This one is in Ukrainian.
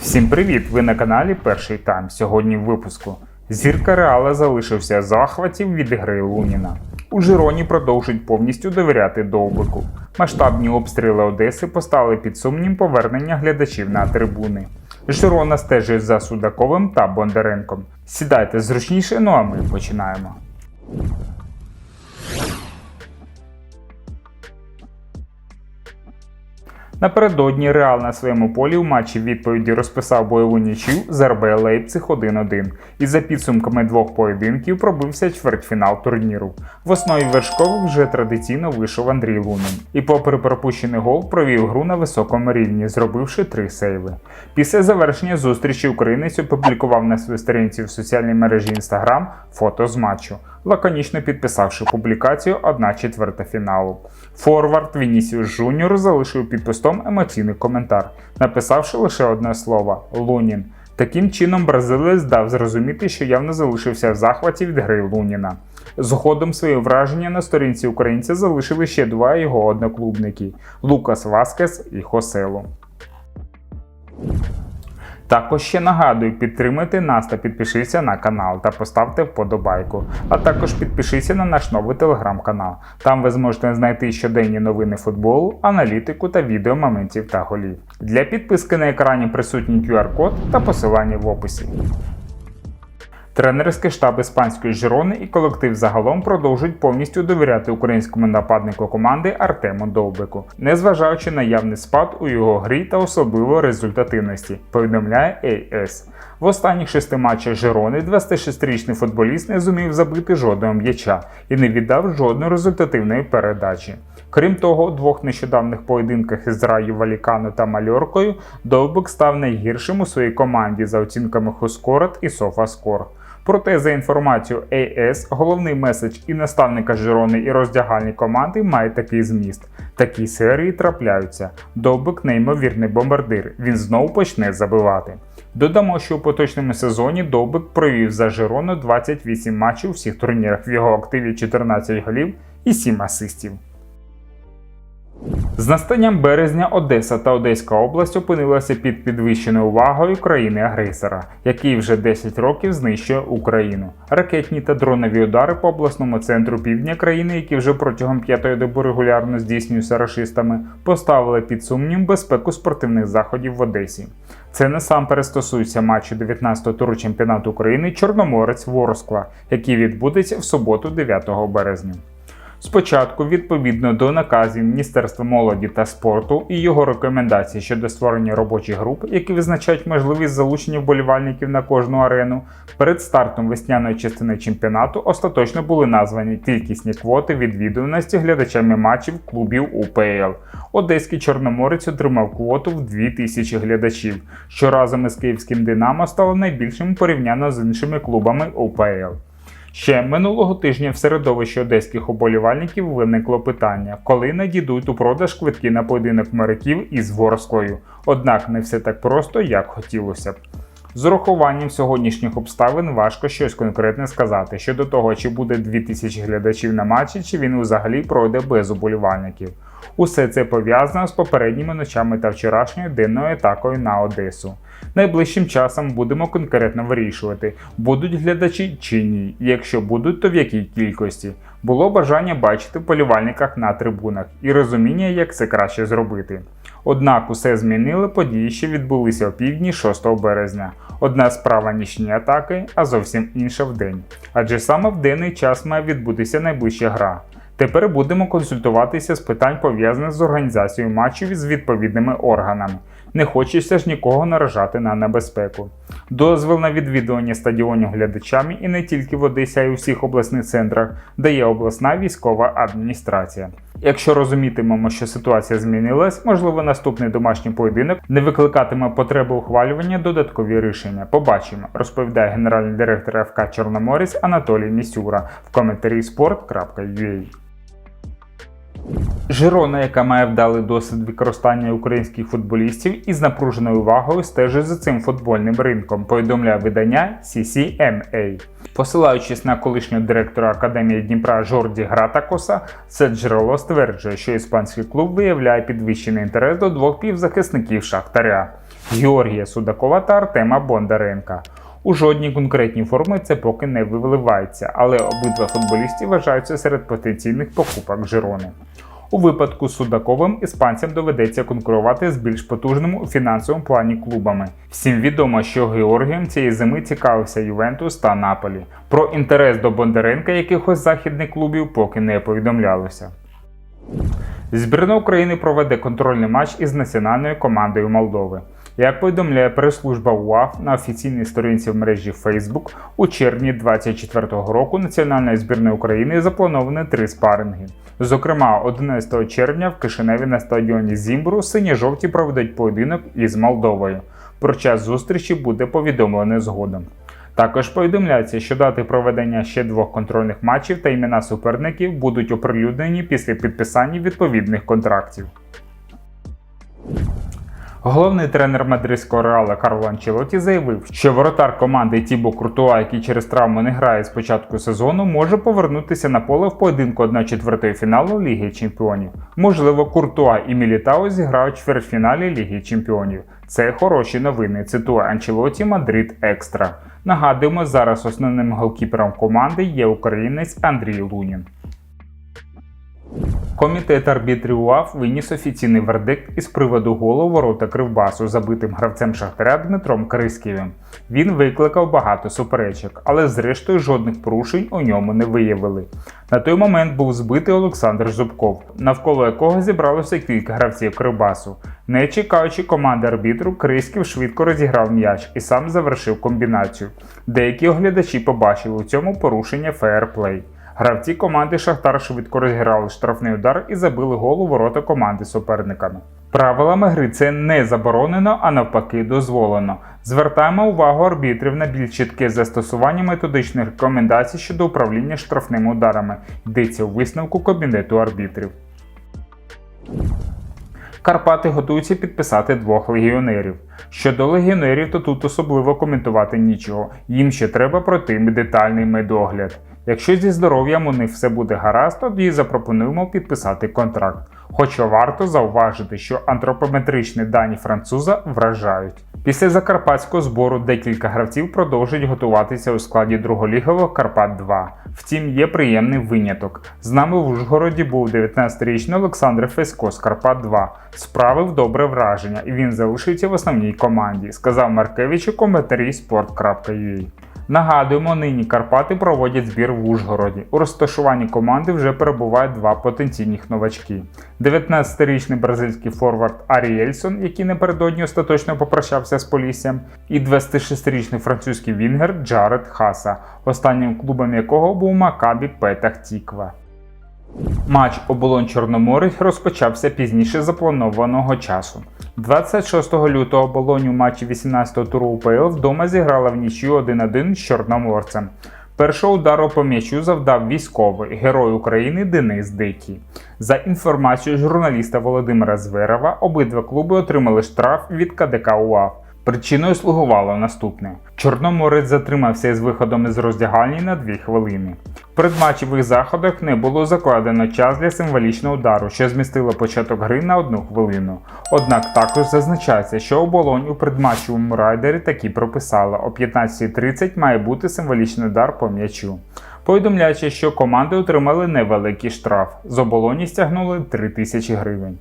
Всім привіт! Ви на каналі Перший Тайм. Сьогодні в випуску. Зірка Реала залишився захватів від гри Луніна. У Жироні продовжують повністю довіряти Довбику. Масштабні обстріли Одеси поставили під сумнів повернення глядачів на трибуни. Жирона стежить за Судаковим та Бондаренком. Сідайте зручніше, ну а ми починаємо. Напередодні Реал на своєму полі у матчі відповіді розписав бойову нічю з РБ Лейпциг 1-1 і за підсумками двох поєдинків пробився чвертьфінал турніру. В основі вершкових вже традиційно вийшов Андрій Лунин. І попри пропущений гол провів гру на високому рівні, зробивши три сейви. Після завершення зустрічі українець опублікував на своїй сторінці в соціальній мережі Instagram фото з матчу, лаконічно підписавши публікацію 1 четверта фіналу. Форвард Вінісіус Жуніор залишив під постом емоційний коментар, написавши лише одне слово Лунін. Таким чином, бразилець дав зрозуміти, що явно залишився в захваті від гри Луніна. Згодом свої враження на сторінці українця залишили ще два його одноклубники Лукас Васкес і Хосело. Також ще нагадую, підтримайте нас та підпишіться на канал та поставте вподобайку. А також підпишіться на наш новий телеграм-канал. Там ви зможете знайти щоденні новини футболу, аналітику та відео моментів та голів. Для підписки на екрані присутній QR-код та посилання в описі. Тренерський штаб іспанської Жирони і колектив загалом продовжують повністю довіряти українському нападнику команди Артему Довбику, незважаючи на явний спад у його грі та особливо результативності, повідомляє AS. В останніх шести матчах Жирони 26-річний футболіст не зумів забити жодного м'яча і не віддав жодної результативної передачі. Крім того, у двох нещодавних поєдинках із Раю Валікано та Мальоркою Довбик став найгіршим у своїй команді за оцінками Хускорот і Софаскор. Проте, за інформацією AS, головний меседж і наставника Жирони і роздягальні команди має такий зміст. Такі серії трапляються. Довбик неймовірний бомбардир. Він знову почне забивати. Додамо, що у поточному сезоні Довбик провів за Жирону 28 матчів у всіх турнірах в його активі 14 голів і 7 асистів. З настанням березня Одеса та Одеська область опинилася під підвищеною увагою країни-агресора, який вже 10 років знищує Україну. Ракетні та дронові удари по обласному центру півдня країни, які вже протягом п'ятої доби регулярно здійснюються рашистами, поставили під сумнів безпеку спортивних заходів в Одесі. Це насамперед стосується матчу 19-го туру чемпіонату України Чорноморець Ворскла, який відбудеться в суботу 9 березня. Спочатку, відповідно до наказів Міністерства молоді та спорту і його рекомендацій щодо створення робочих груп, які визначають можливість залучення вболівальників на кожну арену, перед стартом весняної частини чемпіонату остаточно були названі кількісні квоти відвідуваності глядачами матчів клубів УПЛ. Одеський Чорноморець отримав квоту в 2000 глядачів, що разом із київським Динамо стало найбільшим порівняно з іншими клубами УПЛ. Ще минулого тижня в середовищі одеських оболівальників виникло питання, коли надійдуть у продаж квитки на поєдинок моряків із Ворсклою. Однак не все так просто, як хотілося б. З урахуванням сьогоднішніх обставин важко щось конкретне сказати щодо того, чи буде 2000 глядачів на матчі, чи він взагалі пройде без уболівальників. Усе це пов'язано з попередніми ночами та вчорашньою денною атакою на Одесу. Найближчим часом будемо конкретно вирішувати, будуть глядачі чи ні. Якщо будуть, то в якій кількості. Було бажання бачити в полювальниках на трибунах і розуміння, як це краще зробити. Однак усе змінили події, що відбулися о півдні 6 березня. Одна справа нічні атаки, а зовсім інша в день. Адже саме в денний час має відбутися найближча гра. Тепер будемо консультуватися з питань пов'язаних з організацією матчів із відповідними органами. Не хочеться ж нікого наражати на небезпеку. Дозвіл на відвідування стадіонів глядачами і не тільки в Одесі, а й у всіх обласних центрах дає обласна військова адміністрація. Якщо розумітимемо, що ситуація змінилась, можливо, наступний домашній поєдинок не викликатиме потреби ухвалювання додаткові рішення. Побачимо, розповідає генеральний директор ФК Чорноморець Анатолій Місюра в коментарі sport.ua. Жирона, яка має вдалий досвід використання українських футболістів із напруженою увагою стежить за цим футбольним ринком, повідомляє видання CCMA. Посилаючись на колишнього директора Академії Дніпра Жорді Гратакоса, це джерело стверджує, що іспанський клуб виявляє підвищений інтерес до двох півзахисників Шахтаря. Георгія Судакова та Артема Бондаренка. У жодній конкретній формі це поки не виливається, але обидва футболісти вважаються серед потенційних покупок Жирони. У випадку з Судаковим іспанцям доведеться конкурувати з більш потужними у фінансовому плані клубами. Всім відомо, що Георгієм цієї зими цікавився Ювентус та Наполі. Про інтерес до Бондаренка якихось західних клубів поки не повідомлялося. Збірна України проведе контрольний матч із національною командою Молдови. Як повідомляє прес-служба УАФ на офіційній сторінці в мережі Facebook, у червні 2024 року національної збірної України заплановано три спаринги. Зокрема, 11 червня в Кишиневі на стадіоні Зімбру сині-жовті проведуть поєдинок із Молдовою. Про час зустрічі буде повідомлено згодом. Також повідомляється, що дати проведення ще двох контрольних матчів та імена суперників будуть оприлюднені після підписання відповідних контрактів. Головний тренер мадридського реала Карло Анчелоті заявив, що воротар команди Тібо Куртуа, який через травму не грає з початку сезону, може повернутися на поле в поєдинку 1-4 фіналу Ліги Чемпіонів. Можливо, Куртуа і Мілітао зіграють в чвертьфіналі Ліги Чемпіонів. Це хороші новини. Цитує Анчелоті Мадрид Екстра. Нагадуємо, зараз основним голкіпером команди є українець Андрій Лунін. Комітет арбітрів УАФ виніс офіційний вердикт із приводу голу ворота Кривбасу забитим гравцем Шахтаря Дмитром Криськівим. Він викликав багато суперечок, але зрештою жодних порушень у ньому не виявили. На той момент був збитий Олександр Зубков, навколо якого зібралося кілька гравців Кривбасу. Не чекаючи команди арбітру, Криськів швидко розіграв м'яч і сам завершив комбінацію. Деякі оглядачі побачили у цьому порушення феєрплей. Гравці команди Шахтар швидко розіграли штрафний удар і забили гол у ворота команди суперниками. Правилами гри це не заборонено, а навпаки, дозволено. Звертаємо увагу арбітрів на більш чітке застосування методичних рекомендацій щодо управління штрафними ударами. Йдеться у висновку кабінету арбітрів. Карпати готуються підписати двох легіонерів. Щодо легіонерів, то тут особливо коментувати нічого. Їм ще треба пройти детальний медогляд. Якщо зі здоров'ям у них все буде гаразд, тоді запропонуємо підписати контракт. Хоча варто зауважити, що антропометричні дані француза вражають. Після закарпатського збору декілька гравців продовжують готуватися у складі друголігового Карпат 2. Втім, є приємний виняток. З нами в Ужгороді був 19-річний Олександр Фесько з Карпат 2. Справив добре враження, і він залишиться в основній команді, сказав Маркевич у коментарі sport.ua. Нагадуємо, нині Карпати проводять збір в Ужгороді. У розташуванні команди вже перебувають два потенційних новачки: 19-річний бразильський форвард Аріельсон, який напередодні остаточно попрощався з Поліссям, і 26-річний французький вінгер Джаред Хаса, останнім клубом якого був Макабі Петах Тіква. Матч оболонь Чорноморець розпочався пізніше запланованого часу. 26 лютого Болонь у матчі 18-го туру УПЛ вдома зіграла в нічю 1-1 з Чорноморцем. Першого удару по м'ячу завдав військовий герой України Денис Дикий. За інформацією журналіста Володимира Зверова, обидва клуби отримали штраф від КДК УАФ. Причиною слугувало наступне: Чорноморець затримався із виходом із роздягальні на 2 хвилини. В предматчевих заходах не було закладено час для символічного удару, що змістило початок гри на одну хвилину. Однак також зазначається, що оболонь у предматчевому райдері таки прописала о 15.30 має бути символічний удар по м'ячу. Повідомляючи, що команди отримали невеликий штраф. З оболоні стягнули 3 тисячі гривень.